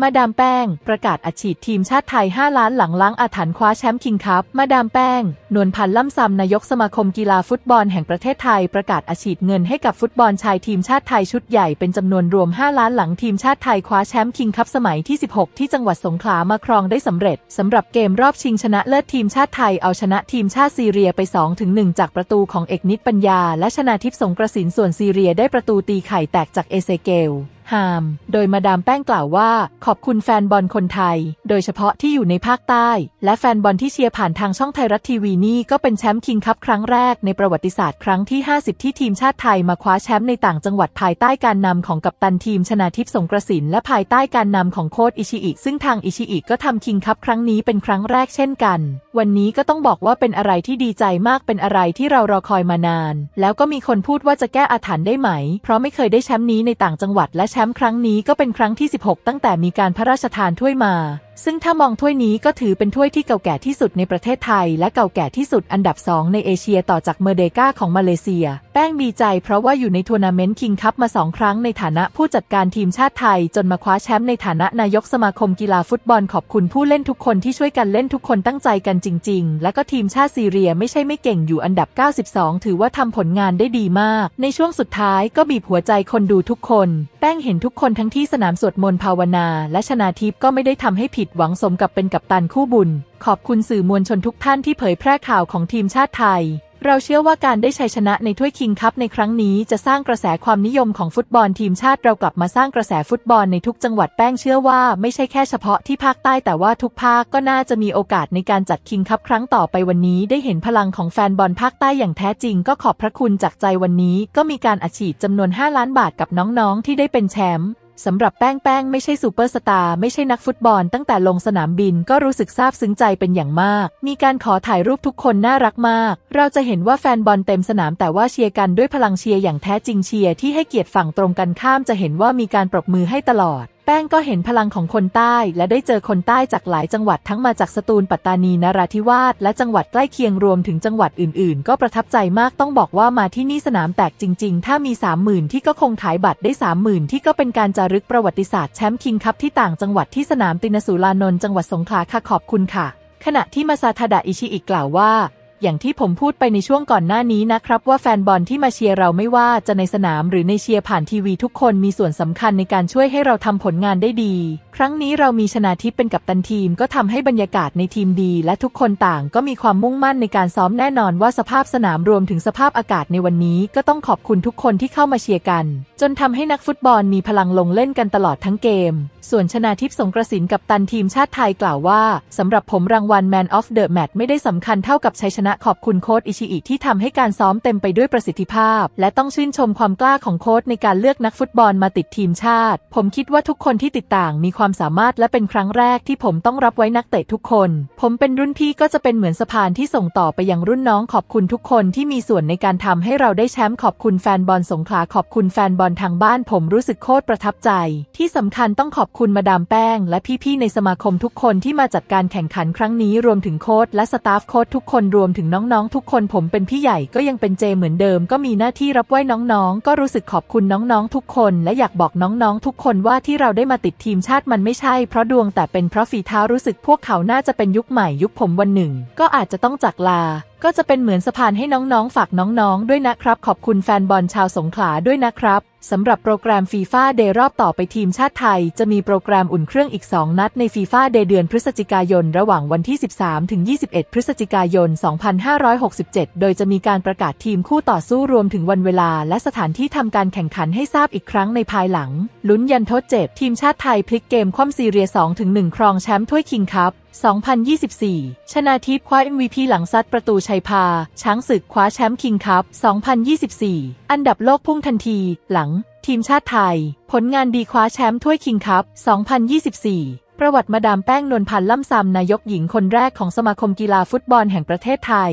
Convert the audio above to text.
มาดามแป้ง ประกาศอัดฉีดทีมชาติไทย 5 ล้านหลังล้างอาถรรพ์คว้าแชมป์คิงคัพ มาดามแป้ง นวลพันธ์ล่ำซำนายกสมาคมกีฬาฟุตบอลแห่งประเทศไทย ประกาศอัดฉีดเงินให้กับฟุตบอลชายทีมชาติไทยชุดใหญ่เป็นจำนวนรวม 5 ล้านหลังทีมชาติไทยคว้าแชมป์คิงคัพสมัยที่ 16 ที่จังหวัดสงขลามาครองได้สำเร็จสำหรับเกมรอบชิงชนะเลิศทีมชาติไทยเอาชนะทีมชาติซีเรียไป 2-1 จากประตูของเอกนิดปัญญา และชนาทิพย์สงกระสินส่วนซีเรียได้ประตูตีไข่แตกจากเอเซเกล ฮาม โดยมาดามแป้งกล่าวว่า ขอบคุณแฟนบอลคนไทย โดยเฉพาะที่อยู่ในภาคใต้ และแฟนบอลที่เชียร์ผ่านทางช่องไทยรัฐทีวีนี่ก็เป็นแชมป์คิงคัพครั้งแรกในประวัติศาสตร์ครั้งที่ 50 ที่ทีมชาติไทยมาคว้าแชมป์ในต่างจังหวัดภายใต้การนำของกัปตันทีมชนาทิพย์สงกระสินและภายใต้การนำของโค้ชอิชิอิซึ่งทางอิชิอิก็ทำคิงคัพครั้งนี้เป็นครั้งแรกเช่นกัน วันนี้ก็ต้องบอกว่าเป็นอะไรที่ดีใจมากเป็นอะไรที่เรารอคอยมานาน แล้วก็มีคนพูดว่าจะแก้อาถรรพ์ได้ไหม เพราะไม่เคยได้แชมป์นี้ในต่างจังหวัดและแชมป์ครั้งนี้ก็เป็นครั้งที่ 16 ตั้งแต่มีการพระราชทานถ้วยมาซึ่งถ้ามองถ้วยนี้ก็ถือเป็นถ้วยที่เก่าแก่ที่สุดในประเทศไทย และเก่าแก่ที่สุดอันดับ2ในเอเชียต่อจากเมเดกาของมาเลเซีย แป้งดีใจเพราะว่าอยู่ในทัวร์นาเมนต์คิงคัพมาสองครั้งในฐานะผู้จัดการทีมชาติไทย จนมาคว้าแชมป์ในฐานะนายกสมาคมกีฬาฟุตบอลขอบคุณผู้เล่นทุกคนที่ช่วยกันเล่นทุกคนตั้งใจกันจริง ๆ และก็ทีมชาติซีเรียไม่ใช่ไม่เก่งอยู่อันดับ 92 ถือว่าทำผลงานได้ดีมาก ในช่วงสุดท้ายก็บีบหัวใจคนดูทุกคน แป้งเห็นทุกคนทั้งที่สนามสวดมนต์ภาวนา และชนาทิพย์ก็ไม่ได้ทำให้ผิดหวังสมกับเป็นกัปตันคู่บุญ ขอบคุณสื่อมวลชนทุกท่านที่เผยแพร่ข่าวของทีมชาติไทย เราเชื่อว่าการได้ชัยชนะในถ้วยคิงคัพในครั้งนี้จะสร้างกระแสความนิยมของฟุตบอลทีมชาติเรากลับมาสร้างกระแสฟุตบอลในทุกจังหวัดแป้งเชื่อว่าไม่ใช่แค่เฉพาะที่ภาคใต้แต่ว่าทุกภาคก็น่าจะมีโอกาสในการจัดคิงคัพครั้งต่อไปวันนี้ได้เห็นพลังของแฟนบอลภาคใต้อย่างแท้จริง ก็ขอบพระคุณจากใจวันนี้ ก็มีการอัดฉีดจำนวน 5 ล้านบาทกับน้องๆ ที่ได้เป็นแชมป์ สำหรับแป้งแป้งไม่ใช่ซูเปอร์สตาร์ไม่ใช่นักฟุตบอล ตั้งแต่ลงสนามบินก็รู้สึกซาบซึ้งใจเป็นอย่างมาก มีการขอถ่ายรูปทุกคนน่ารักมาก เราจะเห็นว่าแฟนบอลเต็มสนามแต่ว่าเชียร์กันด้วยพลังเชียร์อย่างแท้จริงเชียร์ที่ให้เกียรติฝั่งตรงกันข้ามจะเห็นว่ามีการปรบมือให้ตลอด แป้งก็เห็นพลังของคนใต้และได้เจอคนใต้จากหลายจังหวัดทั้งมาจากสตูลปัตตานีนราธิวาสและจังหวัดใกล้เคียงรวมถึงจังหวัดอื่นๆ ก็ประทับใจมากต้องบอกว่ามาที่นี่สนามแตกจริง ๆ ถ้ามี 30,000 ที่ก็คงขายบัตรได้ 30,000 ที่ก็เป็นการจารึกประวัติศาสตร์แชมป์คิงคัพที่ต่างจังหวัดที่สนามตินสุรานนท์จังหวัดสงขลาค่ะขอบคุณค่ะ ขณะที่มาซาทาดะอิชิอิกล่าวว่า อย่างที่ผมพูดไปในช่วงก่อนหน้านี้นะครับ ว่าแฟนบอลที่มาเชียร์เราไม่ว่าจะในสนามหรือในเชียร์ผ่านทีวีทุกคนมีส่วนสำคัญในการช่วยให้เราทำผลงานได้ดี ครั้งนี้เรามีชนาทิพย์เป็นกัปตันทีมก็ทำให้บรรยากาศในทีมดี และทุกคนต่างก็มีความมุ่งมั่นในการซ้อมแน่นอนว่าสภาพสนามรวมถึงสภาพอากาศในวันนี้ ก็ต้องขอบคุณทุกคนที่เข้ามาเชียร์กัน จนทำให้นักฟุตบอลมีพลังลงเล่นกันตลอดทั้งเกม ส่วนชนาทิพย์สงกระสินกับตันทีมชาติไทยกล่าวว่าสำหรับผมรางวัล Man of the Match ไม่ได้สำคัญเท่ากับชัยชนะขอบคุณโค้ชอิชิอิที่ทำให้การซ้อมเต็มไปด้วยประสิทธิภาพ และต้องชื่นชมความกล้าของโค้ชในการเลือกนักฟุตบอลมาติดทีมชาติ ผมคิดว่าทุกคนที่ติดต่างมีความสามารถและเป็นครั้งแรกที่ผมต้องรับไว้นักเตะทุกคน ผมเป็นรุ่นพี่ก็จะเป็นเหมือนสะพานที่ส่งต่อไปยังรุ่นน้องขอบคุณทุกคนที่มีส่วนในการทำให้เราได้แชมป์ขอบคุณแฟนบอลสงขลาขอบคุณแฟนบอลทางบ้าน ผมรู้สึกโคตรประทับใจ ที่สำคัญต้องขอบคุณมาดามแป้ง และพี่ๆในสมาคมทุกคนที่มาจัดการแข่งขันครั้งนี้รวมถึงโค้ชและสตาฟโค้ชทุกคนรวมถึงน้องๆ ทุกคนผมเป็นพี่ใหญ่ก็ยังเป็นเจเหมือนเดิม ก็มีหน้าที่รับไหว้น้องๆ ก็รู้สึกขอบคุณน้องๆ ทุกคน และอยากบอกน้องๆ ทุกคนว่าที่เราได้มาติดทีมชาติมันไม่ใช่ เพราะดวงแต่เป็นเพราะฝีเท้ารู้สึกพวกเขาน่าจะเป็นยุคใหม่ยุคผมวันหนึ่ง ก็อาจจะต้องจากลา ก็จะเป็นเหมือนสะพานให้น้องๆ ฝากน้องๆ ด้วยนะครับ ขอบคุณแฟนบอลชาวสงขลาด้วยนะครับสำหรับโปรแกรมฟีฟ่าเดย์รอบต่อไปทีมชาติไทย จะมีโปรแกรมอุ่นเครื่องอีก 2 นัดในฟีฟ่าเดย์เดือนพฤศจิกายน ระหว่างวันที่ 13 ถึง 21 พฤศจิกายน 2567 โดยจะมีการประกาศทีมคู่ต่อสู้รวมถึงวันเวลา และสถานที่ทำการแข่งขันให้ทราบอีกครั้งในภายหลัง ลุ้นยันทดเจ็บทีมชาติไทยพลิกเกมคว่ำซีเรีย 2-1 ครองแชมป์ถ้วยคิงคัพ 2024 ชนาทิพย์คว้า MVP หลังซัดประตูชัยพา ช้างศึกคว้าแชมป์คิงคัพ 2024 อันดับโลกพุ่งทันทีหลัง ทีมชาติไทย ผลงานดีคว้าแชมป์ถ้วยคิงคัพ 2024 ประวัติมาดามแป้งนวลพันธ์ล่ำซำนายกหญิงคนแรกของสมาคมกีฬาฟุตบอลแห่งประเทศไทย